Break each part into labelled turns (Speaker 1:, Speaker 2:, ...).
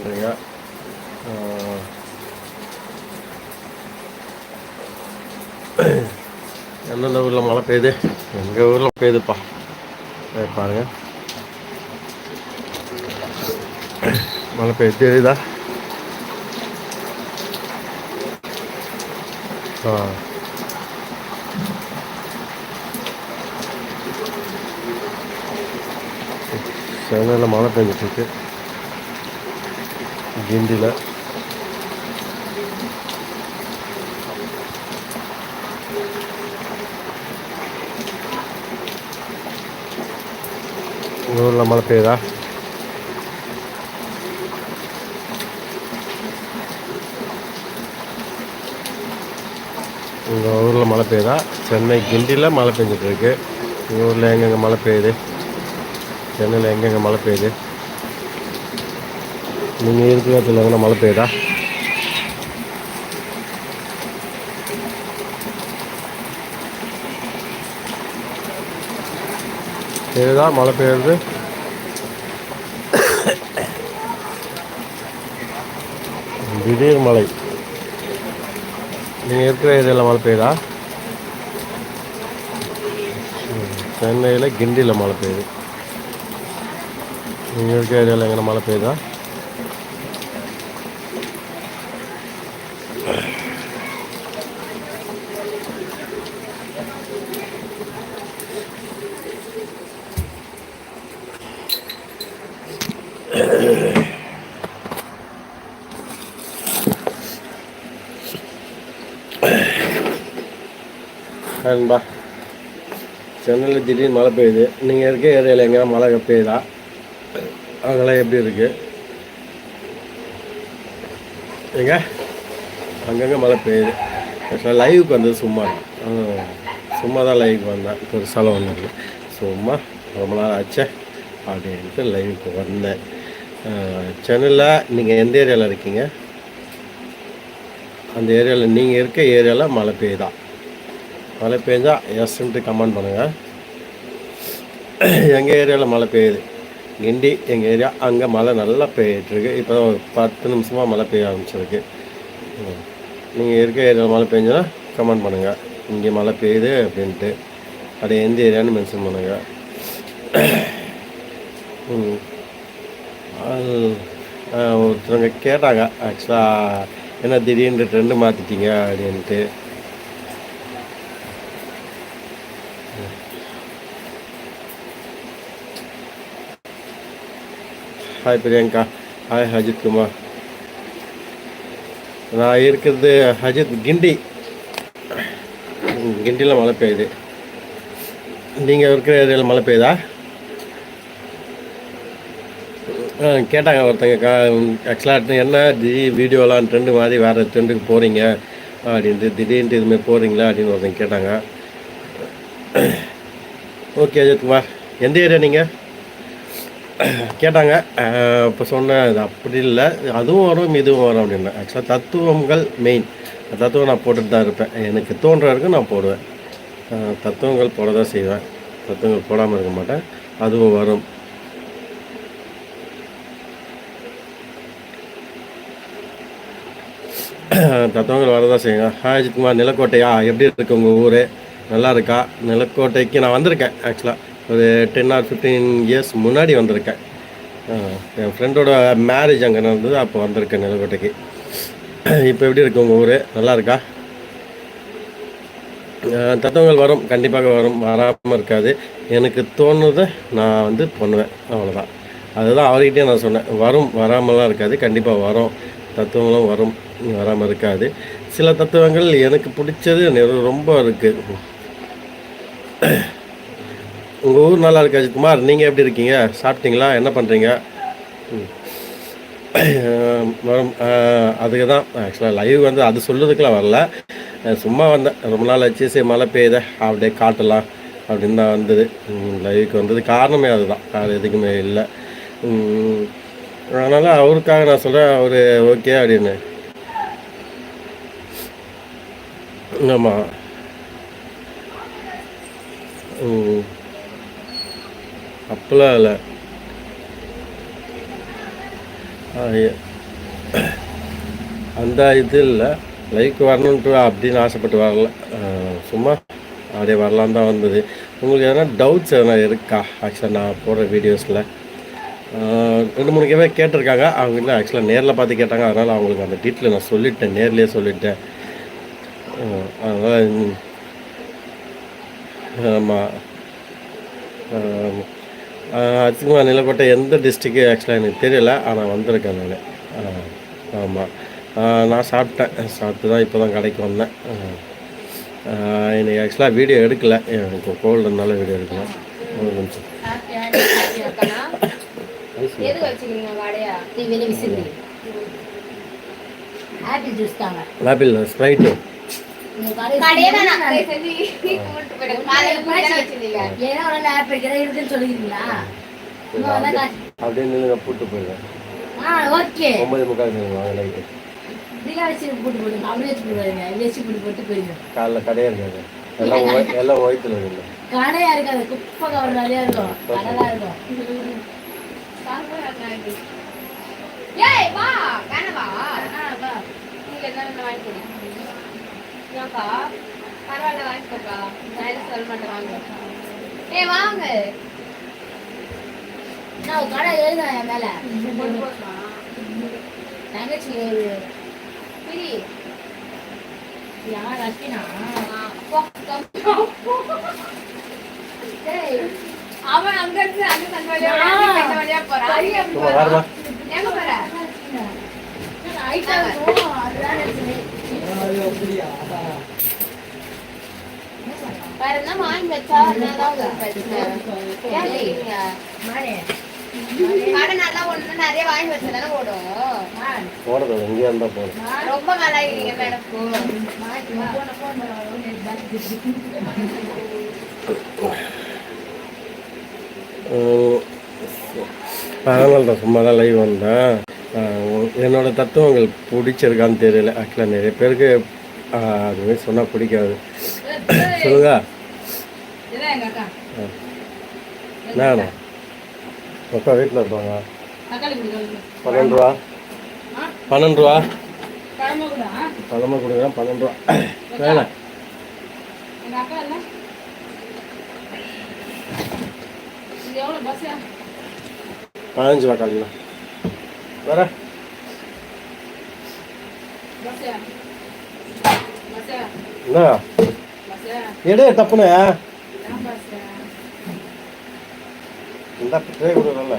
Speaker 1: பண்ணுறீங்க எந்தெந்த ஊரில் மழை பெய்யுது? எங்கள் ஊரில் பெய்யுதுப்பா. பாருங்கள் பாருங்க. மழை பெய்யுது தெரியுதா? ஆ. சென்னையில் மழை பெஞ்சிட்ருக்கு கிண்டியில் உங்கள் ஊரில் மழை பெய்யுதா? உங்கள் ஊரில் மழை பெய்யுதா? சென்னை கிண்டியில் மழை பெஞ்சிட்ருக்கு எங்கள் ஊரில் எங்கெங்கே மழை பெய்யுது? சென்னையில் எங்கெங்கே மழை பெய்யுது? நீங்கள் இருக்கிற இடத்துல எங்கே மழை பெய்யுதா? பெய்யுதா? மழை பெய்யுறது திடீர் மழை. நீங்கள் இருக்கிற ஏரியாவில் மழை பெய்யுதா? சென்னையில் கிண்டியில் மழை பெய்யுது. நீங்கள் இருக்கிற ஏரியாவில் எங்கே மழை பெய்யுதா? சென்னையில் திடீர்னு மழை பெய்யுது. நீங்கள் இருக்க ஏரியாவில் எங்கேயா மழை பெய்யுதா? அதெல்லாம் எப்படி இருக்கு? எங்க? அங்கங்கே மழை பெய்யுது. ஆக்சுவலாக லைவுக்கு வந்தது சும்மா. சும்மா தான் லைவுக்கு வந்தேன். பெருசாலாம் ஒன்றும் சும்மா ரொம்ப நாள் ஆச்சே அப்படின்ட்டு லைவுக்கு வந்தேன். சென்னையில் நீங்கள் எந்த ஏரியாவில் இருக்கீங்க? அந்த ஏரியாவில் நீங்கள் இருக்க ஏரியாவில் மழை பெய்யுதா? மழை பெஞ்சா எஸ்ன்ட்டு கமெண்ட் பண்ணுங்கள் எங்கள் ஏரியாவில் மழை பெய்யுது. கிண்டி எங்கள் ஏரியா அங்கே மழை நல்லா பெய்யிட்டுருக்கு இப்போ தான் ஒரு பத்து நிமிஷமாக மழை பெய்ய ஆரம்பிச்சிருக்கு. நீங்கள் இருக்க ஏரியாவில் மழை பெஞ்சனா கமெண்ட் பண்ணுங்கள் இங்கே மழை பெய்யுது அப்படின்ட்டு. அது எந்த ஏரியான்னு மென்ஷன் பண்ணுங்கள் ம். ஒருத்தவங்க கேட்டாங்க. ஆக்சுவலாக என்ன திடீர்னு ட்ரெண்டு மாற்றிட்டீங்க அப்படின்ட்டு. ஹாய் பிரியங்கா. ஹாய் அஜித் குமார். நான் இருக்கிறது அஜித் கிண்டி. கிண்டியில் மழை பெய்யுது. நீங்கள் இருக்கிற ஏரியாவில் மழை பெய்யுதா? ஆ, கேட்டாங்க ஒருத்தங்க கா ஆக்சுவலாக என்ன தி வீடியோலாம் ட்ரெண்டு மாதிரி வேறு ட்ரெண்டுக்கு போகிறீங்க அப்படின்ட்டு திடீர்னு இதுமாதிரி போகிறீங்களா அப்படின்னு ஒருத்தங்க கேட்டாங்க. ஓகே அஜித் குமார் எந்த ஏரியா நீங்கள் கேட்டாங்க இப்போ சொன்னேன் இது அப்படி இல்லை. அதுவும் வரும் இதுவும் வரும் அப்படின்னு. ஆக்சுவலாக தத்துவங்கள் மெயின் தத்துவம் நான் போட்டுட்டு தான் இருப்பேன். எனக்கு தோன்ற வரைக்கும் நான் போடுவேன். தத்துவங்கள் போட தான் செய்வேன். தத்துவங்கள் போடாமல் இருக்க மாட்டேன். அதுவும் வரும். தத்துவங்கள் வரதான் செய்யுங்க. ஹாய் அஜித்குமார் நிலக்கோட்டையா? எப்படி இருக்கு உங்கள் ஊர்? நல்லா இருக்கா? நிலக்கோட்டைக்கு நான் வந்திருக்கேன் ஆக்சுவலாக ஒரு டென் ஆர் ஃபிஃப்டீன் இயர்ஸ் முன்னாடி வந்திருக்கேன். என் ஃப்ரெண்டோட மேரேஜ் அங்கே நடந்தது அப்போ வந்திருக்கேன் நிலக்கோட்டைக்கு இப்போ எப்படி இருக்கு உங்கள் ஊர்? நல்லா இருக்கா? தத்துவங்கள் வரும் கண்டிப்பாக வரும் வராமல் இருக்காது. எனக்கு தோணுதை நான் வந்து பண்ணுவேன் அவ்வளோதான் அதுதான் அவர்கிட்டே நான் சொன்னேன் வரும் வராமலாம் இருக்காது கண்டிப்பாக வரும். தத்துவங்களும் வரும் வராமல் இருக்காது. சில தத்துவங்கள் எனக்கு பிடிச்சது ரொம்ப இருக்குது உங்கள் ஊர் நல்லா இருக்கு அஜித்குமார். நீங்கள் எப்படி இருக்கீங்க? சாப்பிட்டீங்களா? என்ன பண்ணுறீங்க வரும். அதுக்கு தான் ஆக்சுவலாக லைவ் வந்து அது சொல்லுறதுக்குலாம் வரல. சும்மா வந்தேன். ரொம்ப நாள் ஆச்சு. சரி மழை பெய்யுத. அப்படியே காட்டலாம் அப்படின்னு தான் வந்தது. லைவுக்கு வந்தது காரணமே அதுதான். அது எதுக்குமே இல்லை. அதனால் அவருக்காக நான் சொல்கிறேன் அவர் ஓகே அப்படின்னு. ஆமாம் அப்போலாம் இல்லை. அந்த இது இல்லை. லைக் வரணுன்ட்டு அப்படின்னு ஆசைப்பட்டு வரல. சும்மா அப்படியே வரலான்னு தான் வந்தது. உங்களுக்கு எதனா டவுட்ஸ் எதனா இருக்கா? ஆக்சுவலாக நான் போடுற வீடியோஸில் ரெண்டு மூணு கேவே கேட்டிருக்காங்க. அவங்க இல்லை ஆக்சுவலாக நேரில் பார்த்து கேட்டாங்க. அதனால் அவங்களுக்கு அந்த டீட்டில் நான் சொல்லிட்டேன். நேர்லேயே சொல்லிட்டேன். அதனால் ஆமாம் அதிகமாக நிலக்கோட்டை எந்த டிஸ்ட்ரிக்கு ஆக்சுவலாக எனக்கு தெரியல. ஆனால் வந்திருக்கேன் நான். ஆமாம் நான் சாப்பிட்டேன். சாப்பிட்டு தான் இப்போ தான் கடைக்கு வந்தேன். இன்னைக்கு ஆக்சுவலாக வீடியோ எடுக்கல. எனக்கு கோல்டுனால வீடியோ எடுக்கல. ஒரு நிமிஷம்.
Speaker 2: ஆப்பிள்
Speaker 1: ஸ்ப்ரைட்டு அப்படியே நில்லுங்க போட்டு
Speaker 2: ஓகே.
Speaker 1: ஒம்பது முக்கால் வாங்க நைட்டு காலைல கடையே இருக்காது. எல்லாம் எல்லாம் ஒயத்தில் இருக்குல்ல
Speaker 2: கடையா இருக்காது. குப்பை கவர் நிறையா இருக்கும். கடைலாம் இருக்கும்.
Speaker 3: ஏய் வா வேணவா நீங்க என்ன வாங்கி கொடு ஏன்க்கா பரவாயில்ல வாங்கிக்கோக்கா நான் எதுவும் சொல்ல மாட்டேன் வாங்க. ஏய் வாங்க.
Speaker 2: நான் ஒரு கடை எழுதுறேன் என் மேல. தங்கச்சி ஒரு
Speaker 3: பிரி
Speaker 2: யார்
Speaker 3: டேய், அவன் அங்க இருந்து அங்க தந்த வழியா போறான் எங்க போற
Speaker 2: இருக்கும் அதுதான்
Speaker 3: என்ன வாங்கி வச்சா கடை நல்லா ஒண்ணு நிறைய வச்சதானே ஓடும்
Speaker 1: எங்கேயா போதும்
Speaker 3: ரொம்ப மேடம்
Speaker 1: சும்மா தான் லைவ் வந்தேன் என்னோடய என்னோட தத்துவங்கள் பிடிச்சிருக்கான்னு தெரியல. ஆக்சுவலாக நிறைய பேருக்கு ஆஹ் அதுவே சொன்னால் பிடிக்காது. சொல்லுங்க. என்ன அக்கா வீட்டில் இருப்பாங்க. பன்னெண்டு ரூபா? பன்னெண்டு ரூபா?
Speaker 2: பழமா கூட
Speaker 1: கொடுக்குறேன் பன்னெண்டு ரூபா. வேணாம். பதினஞ்சு ரூபா காலையில் வேற என்ன? எடு தப்புனே. இந்த ட்ரே கொடுக்குறல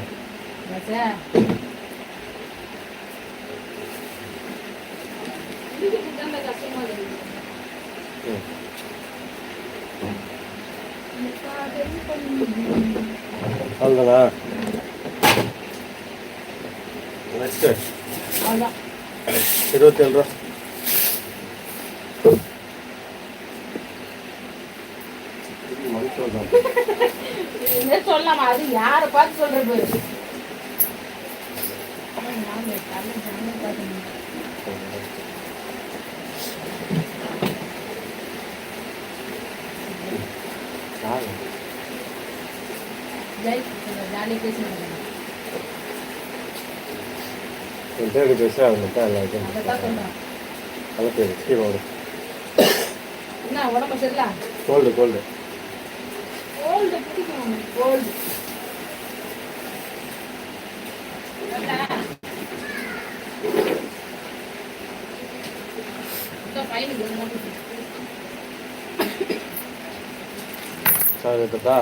Speaker 1: அவ்வளோதானா நெக்ஸ்ட்டு
Speaker 2: அவ்வளோதான்
Speaker 1: இருபத்தேழு ரூபா மனுஷன் தான்
Speaker 2: என்ன சொல்லலாமா அது யாரை பார்த்து சொல்றது ஜாலி. பேசுங்க
Speaker 1: என் பேருக்கு பேச அது மட்டும் எல்லாருக்கும் நல்ல பேர்
Speaker 2: சரியில்ல
Speaker 1: கோல்டு கோல்டு சார் எடுத்தா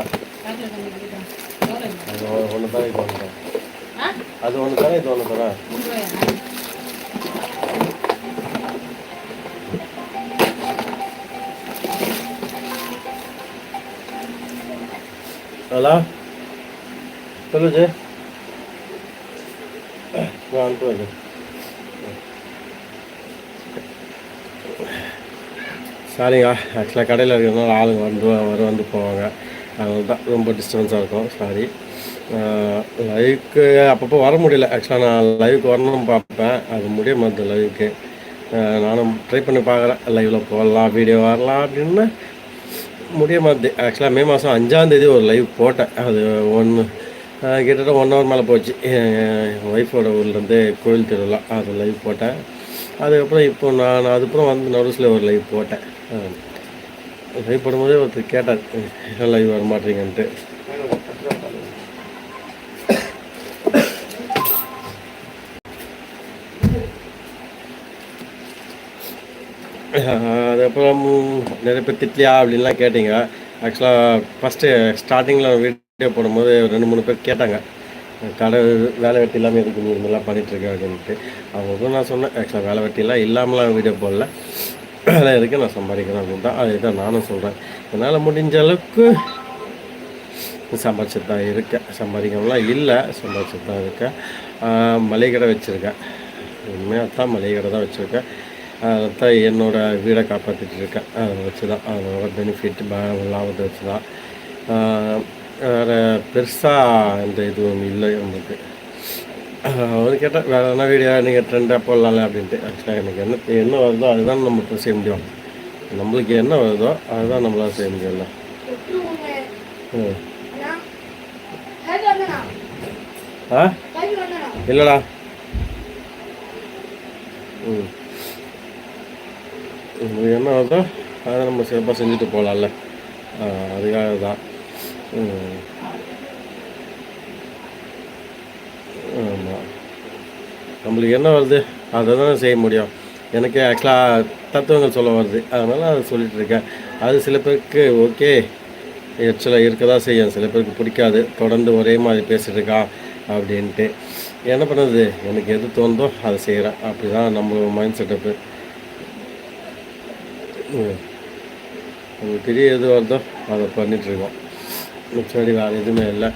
Speaker 1: ஒன்று தான்
Speaker 2: ஆ
Speaker 1: அது ஒன்று தானே இது ஒன்று தானே ஹலோ சொல்லு நான் அனுப்புவேன் சாரிங்க ஆக்சுவலாக கடையில் இருக்கிறதுனால ஆளுங்க வந்து வர வந்து போவாங்க. அதனால தான் ரொம்ப டிஸ்டர்பன்ஸாக இருக்கும். சாரி லைவுக்கு அப்பப்போ வர முடியல. ஆக்சுவலாக நான் லைவுக்கு வரணும்னு பார்ப்பேன். அது முடிய மாட்டேது லைவுக்கு நானும் ட்ரை பண்ணி பார்க்குறேன். லைவில் போடலாம் வீடியோ வரலாம் அப்படின்னு முடிய மாட்டேது ஆக்சுவலாக மே மாதம் அஞ்சாந்தேதி ஒரு லைவ் போட்டேன். அது ஒன்று கிட்டத்தட்ட ஒன் ஹவர் மேலே போச்சு. என் ஒய்ஃபோட ஊர்லேருந்து கோயில் திருவிழா. அது லைவ் போட்டேன். அதுக்கப்புறம் இப்போ நான் அதுக்கப்புறம் வந்து நடுசில் ஒரு லைவ் போட்டேன். லைவ் போடும்போதே ஒருத்தர் கேட்டார் லைவ் வர மாட்டீங்கன்ட்டு அதுக்கப்புறம் நிறைய பேர் திட்லியா அப்படின்லாம் கேட்டீங்க. ஆக்சுவலாக ஃபஸ்ட்டு ஸ்டார்டிங்கில் வீடியோ போடும்போது ரெண்டு மூணு பேர் கேட்டாங்க. கடை வேலை வெட்டி இல்லாமல் எதுக்கு நீ இதெல்லாம் பண்ணிகிட்ருக்க அப்படின்ட்டு. அவங்களுக்கும் நான் சொன்னேன். ஆக்சுவலாக வேலை வெட்டிலாம் இல்லாமலாம் வீடியோ போடல. வேலை இருக்கு நான் சம்பாதிக்கிறேன் அப்படின்னு தான் அதுதான் நானும் சொல்கிறேன் என்னால் முடிஞ்ச அளவுக்கு சம்பாதிச்சு தான் இருக்கேன். சம்பாதிக்காமலாம் இல்லை சம்பாதிச்சு தான் இருக்கேன். மளிகை கடை வச்சுருக்கேன். உண்மையாக தான் மளிகை கடை தான் வச்சுருக்கேன். அதான் என்னோடய வீடை காப்பாற்றிட்டு இருக்கேன் அதை வச்சு தான் அதோட பெனிஃபிட் லாபத்தை வச்சு தான் வேறு பெருசாக இந்த இது ஒன்று இல்லை நமக்கு அவர் கேட்டால் வேறு எதனா வீடியோ நீங்கள் ட்ரெண்டாக போடலாம்ல? அப்படின்ட்டு. ஆக்சுவலாக எனக்கு என்ன என்ன வருதோ அதுதான் நம்ம இப்போ செய்ய முடியும். நம்மளுக்கு என்ன வருதோ அதுதான் நம்மளால் செய்ய முடியும்ல. ம். ஆ? இல்லைடா. ம். உங்களுக்கு என்ன வருதோ அதை நம்ம சிறப்பாக செஞ்சுட்டு போகலாம்ல அதுக்காக தான். ஆமாம் நம்மளுக்கு என்ன வருது? அதை தான் செய்ய முடியும். எனக்கு ஆக்சுவலாக தத்துவங்கள் சொல்ல வருது. அதனால் அதை சொல்லிகிட்டு இருக்கேன். அது சில பேருக்கு ஓகே. எரிச்சலாக இருக்க தான் செய்யும். சில பேருக்கு பிடிக்காது. தொடர்ந்து ஒரே மாதிரி பேசிட்டு இருக்கா அப்படின்ட்டு. என்ன பண்ணுறது? எனக்கு எது தோணுதோ அதை செய்கிறேன். அப்படி தான் நம்ம மைண்ட் செட்டப்பு உங்களுக்கு பெரிய எது வருதோ அதை பண்ணிகிட்ருக்கோம். மிச்சபடி வேறு எதுவுமே இல்லை.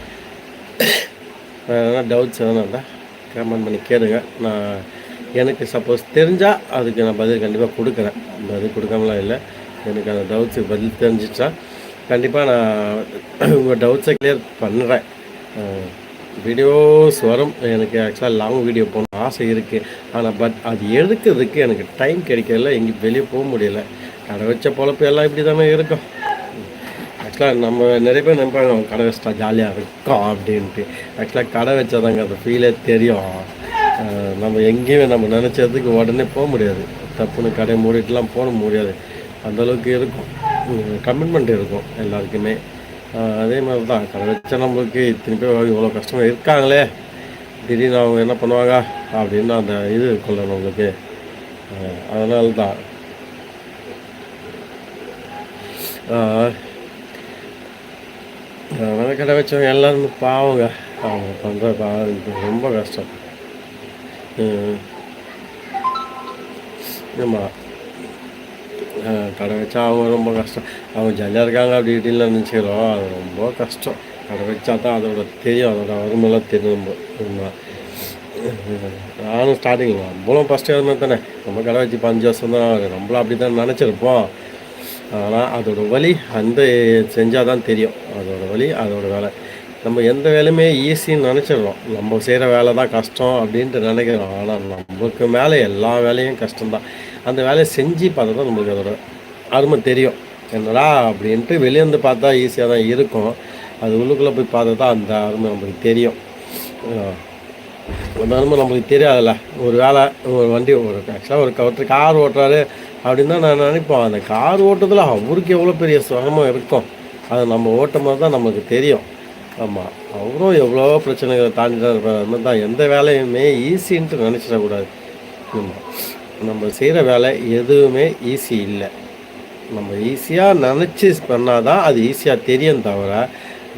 Speaker 1: வேறு எதனா டவுட்ஸ் எதனா இருந்தால் கமெண்ட் பண்ணி கேளுங்க. நான் எனக்கு சப்போஸ் தெரிஞ்சால் அதுக்கு நான் பதில் கண்டிப்பாக கொடுக்குறேன். பதில் கொடுக்காமலாம் இல்லை. எனக்கு அந்த டவுட்ஸுக்கு பதில் தெரிஞ்சிச்சா கண்டிப்பாக நான் உங்கள் டவுட்ஸை கிளியர் பண்ணுறேன். வீடியோஸ் வரும். எனக்கு ஆக்சுவலாக லாங் வீடியோ போகணும் ஆசை இருக்குது. ஆனால் பட் அது எடுக்கிறதுக்கு எனக்கு டைம் கிடைக்கல. எங்கேயும் வெளியே போக முடியல. கடை வச்ச பொழப்பு எல்லாம் இப்படி தானே இருக்கும் ஆக்சுவலாக நம்ம நிறைய பேர் நினைப்பாங்க "அவன் கடை வச்சிட்டா ஜாலியாக இருக்கும் அப்படின்ட்டு. ஆக்சுவலாக கடை வச்சாதாங்க அந்த ஃபீலே தெரியும் நம்ம எங்கேயுமே நம்ம நினச்சதுக்கு உடனே போக முடியாது. தப்புன்னு கடை மூடிட்டுலாம் போக முடியாது. அந்தளவுக்கு இருக்கும். கமிட்மெண்ட் இருக்கும் எல்லாருக்குமே. அதே மாதிரி தான் கடை வச்சா நம்மளுக்கு இத்தனை பேர் இவ்வளோ கஷ்டமாக இருக்காங்களே. திடீர்னு அவங்க என்ன பண்ணுவாங்க? அப்படின்னு அந்த இது இருக்கும்ல நம்மளுக்கு அதனால தான் அதனால் கடை வச்சவங்க எல்லாருமே பாவங்க. அவங்க பண்ணுற பாவம் ரொம்ப கஷ்டம். ஆமாம் கடை வச்சா அவங்க ரொம்ப கஷ்டம். அவங்க ஜாலியாக இருக்காங்க அப்படி இப்படின்னு நினச்சிக்கிறோம். அது ரொம்ப கஷ்டம். கடை வச்சா தான் அதோட தெரியும். அதோட வறுமைலாம் தெரியும் நம்ம. உண்மை. நானும் ஸ்டார்டிங் நம்மளும் ஃபஸ்ட்டு அது மாதிரி தானே. நம்ம கடை வச்சு இப்போ வருஷம் தான் நம்மளும் அப்படி தான் நினச்சிருப்போம். ஆனால் அதோட வழி அந்த செஞ்சால் தான் தெரியும். அதோட வழி அதோட வேலை. நம்ம எந்த வேலையுமே ஈஸின்னு நினச்சிடுறோம். நம்ம செய்கிற வேலை தான் கஷ்டம் அப்படின்ட்டு நினைக்கிறோம். ஆனால் நமக்கு மேலே எல்லா வேலையும் கஷ்டம்தான். அந்த வேலையை செஞ்சு பார்த்தா தான் நம்மளுக்கு அதோட அருமை தெரியும். என்னடா அப்படின்ட்டு வெளியேந்து பார்த்தா ஈஸியாக தான் இருக்கும். அது உள்ளுக்குள்ளே போய் பார்த்தா தான் அந்த அருமை நம்மளுக்கு தெரியும். ஆஹ் அந்த நம்மளுக்கு தெரியாதுல்ல. ஒரு வேலை ஒரு வண்டி ஒரு ஆக்சுவலாக ஒரு ஒருத்தர் கார் ஓட்டுறாரு அப்படின்னு தான் நான் நினைப்போம் அந்த கார் ஓட்டுறதுல அவருக்கு எவ்வளோ பெரிய சிரமம் இருக்கும்? அதை நம்ம ஓட்டும் போது தான் நமக்கு தெரியும். ஆமாம் அவரும் எவ்வளோ பிரச்சனைகளை தாண்டி தான் இருப்பார். அது மாதிரி தான் எந்த வேலையுமே ஈஸின்ட்டு நினச்சிடக்கூடாது ஆமாம் நம்ம செய்கிற வேலை எதுவுமே ஈஸி இல்லை. நம்ம ஈஸியாக நினச்சி பண்ணால் தான் அது ஈஸியாக தெரியும் தவிர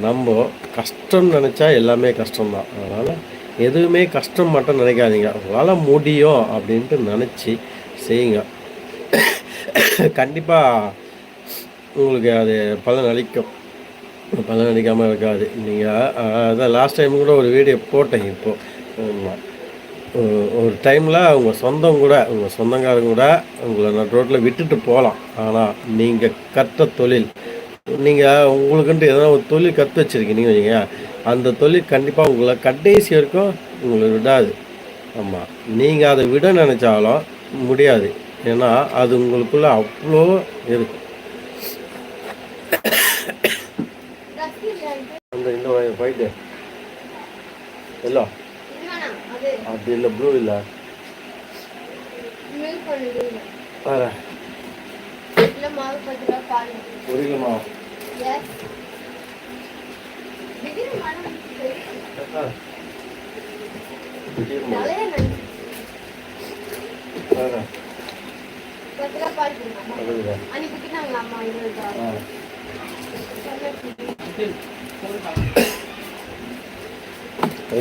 Speaker 1: நம்ம கஷ்டம்னு நினச்சா எல்லாமே கஷ்டம்தான். அதனால் எதுவுமே கஷ்டம் மட்டும் நினைக்காதீங்க. உங்களால் முடியும் அப்படின்ட்டு நினச்சி செய்யுங்க. கண்டிப்பாக உங்களுக்கு அது பலன் அளிக்கும். பலன் அளிக்காமல் இருக்காது. நீங்கள் அதான் லாஸ்ட் டைம் கூட ஒரு வீடியோ போட்டேன் இப்போது ஆமாம் ஒரு- டைமில் உங்கள் சொந்தம் கூட உங்கள் சொந்தக்காரங்க கூட உங்களை நான் ரோட்டில் விட்டுட்டு போகலாம் ஆனால் நீங்கள் கற்ற தொழில் நீங்கள் உங்களுக்குன்ட்டு எதனா ஒரு தொழில் கற்று வச்சுருக்கீங்க வைங்க. அந்த தொழில் கண்டிப்பாக உங்களை கடைசி வரைக்கும் உங்களை விடாது. ஆமாம் நீங்கள் அதை விட நினச்சாலும் முடியாது. ஏன்னா அது உங்களுக்குள்ளே அவ்வளோ இருக்கும். அந்த இந்த
Speaker 3: ஃபைட்டு எல்லாம்
Speaker 1: அப்படி இல்லை ப்ளூ இல்லை? ஒரு புரியுமா மாவு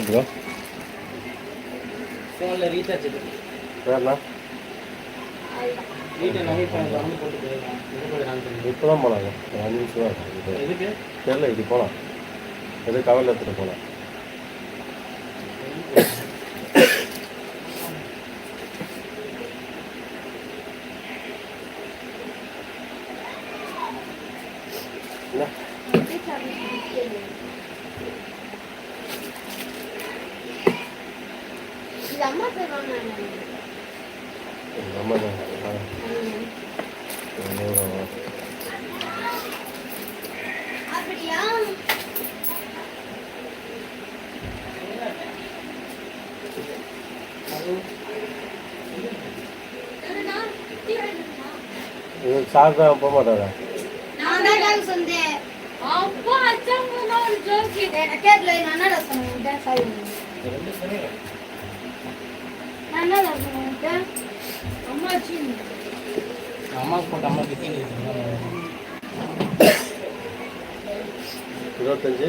Speaker 1: ப்ரோ
Speaker 4: ஃபோனில் ரீசார்ஜ்
Speaker 1: வேறண்ணா இப்போ தான் போகலாம் அஞ்சு நிமிஷம் தான் தெரியல இப்படி போகலாம் எதுவும் கவரில் எடுத்துகிட்டு போகலாம் சார் தான் போக மாட்டாரா
Speaker 3: அம்மா
Speaker 4: போட்டு அம்மா
Speaker 1: இருபத்தஞ்சு.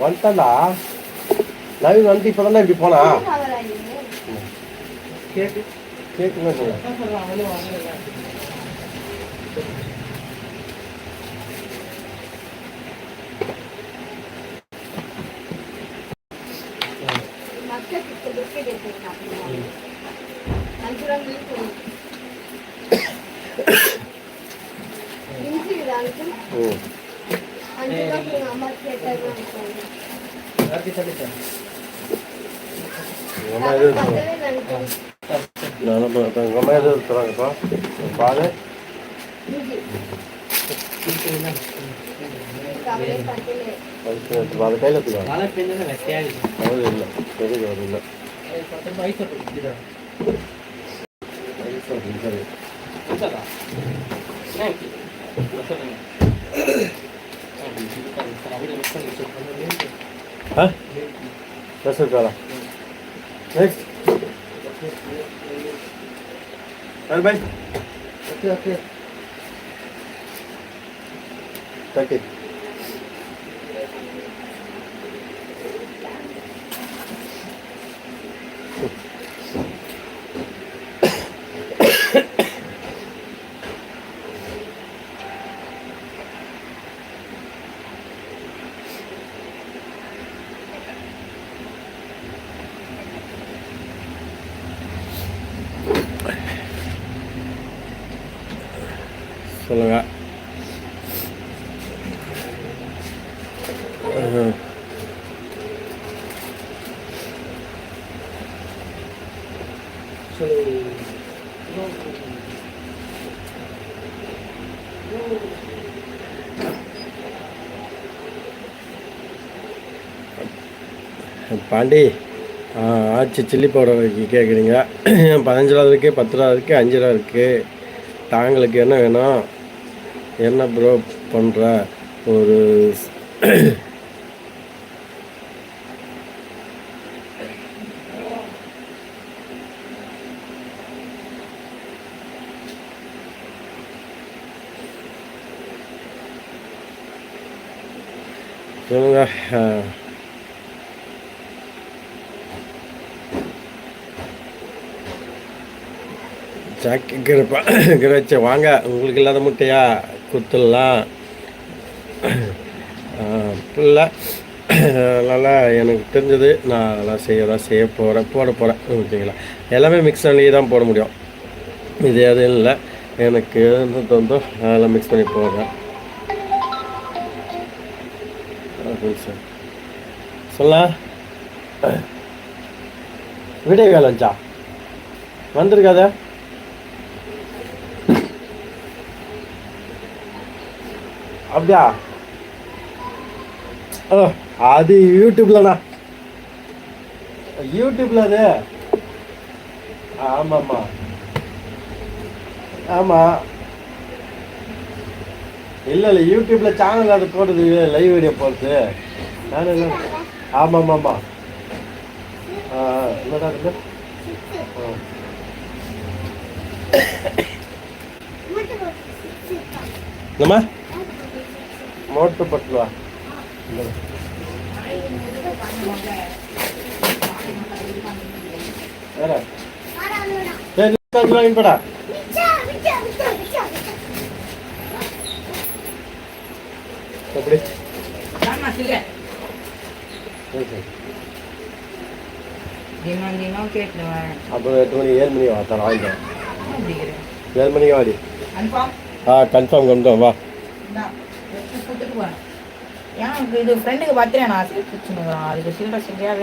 Speaker 1: வந்துட்டாண்டா நவீன் வந்து இப்போ தானே இப்படி போனா.
Speaker 4: கேட்டு.
Speaker 1: கேட்குமே
Speaker 4: ಗಮಯದ ತರಗಪ್ಪ ಬಾಳೆ ಬಾಳೆ
Speaker 1: ಕೈಲ ಹೌದಿಲ್ಲ
Speaker 4: ಸರಿ ಹೌದಿಲ್ಲ ಸರಿ
Speaker 1: Hein? Là, c'est le gars là.
Speaker 4: Next Allez,
Speaker 1: bye T'inquiète. சொல்லுங்கள் பாண்டி ஆச்சு சில்லி பவுடர் கேட்குறீங்க பதினஞ்சு ரூபா இருக்குது பத்து ரூபா இருக்குது அஞ்சு ரூபா இருக்குது தாங்களுக்கு என்ன வேணும்? என்ன ப்ரோ பண்ணுற ஒரு சொல்லுங்க. ஜாக்கி கிரப்பா கிரச்ச வாங்க. உங்களுக்கு இல்லாத முட்டையா? குத்துடலாம் இல்லை அதனால் எனக்கு தெரிஞ்சது நான் அதெல்லாம் செய்ய தான் செய்ய போகிறேன் போட போகிறேன் ஓகேங்களா? எல்லாமே மிக்ஸ் பண்ணி தான் போட முடியும். இது எதுவும் இல்லை. எனக்கு எது தோந்தோ அதெல்லாம் மிக்ஸ் பண்ணி போடுறேன். சார் சொல்லலாம் விடை கால் வந்துச்சா அப்படியா? ஓ அது யூடியூப்லண்ணா யூடியூப்ல அது ஆமாம்மா. ஆமாம் இல்லை இல்லை யூடியூப்ல சேனல் அது போடுது லைவ் வீடியோ போடுது. நான் இல்லை ஆமாம் ஆமாம் ஆ என்னடா இருக்கு ஆ. என்னம்மா? சரி.
Speaker 2: தினம் தினம் கேட்டுருவேன்
Speaker 1: அப்போ எட்டு மணி ஏழு மணி வா தர
Speaker 2: அப்படிங்கிறேன்
Speaker 1: ஏழு மணிக்கு வாடி.
Speaker 2: கன்ஃபார்ம்
Speaker 1: ஆ கன்ஃபார்ம் கொண்டு வா.
Speaker 2: கொடுத்துட்டு போறேன் ஏன் இது ஃப்ரெண்டுக்கு பர்த்டே நான் சேர்த்து வச்சுருக்கிறோம் அதுக்கு சில்லற சரியாக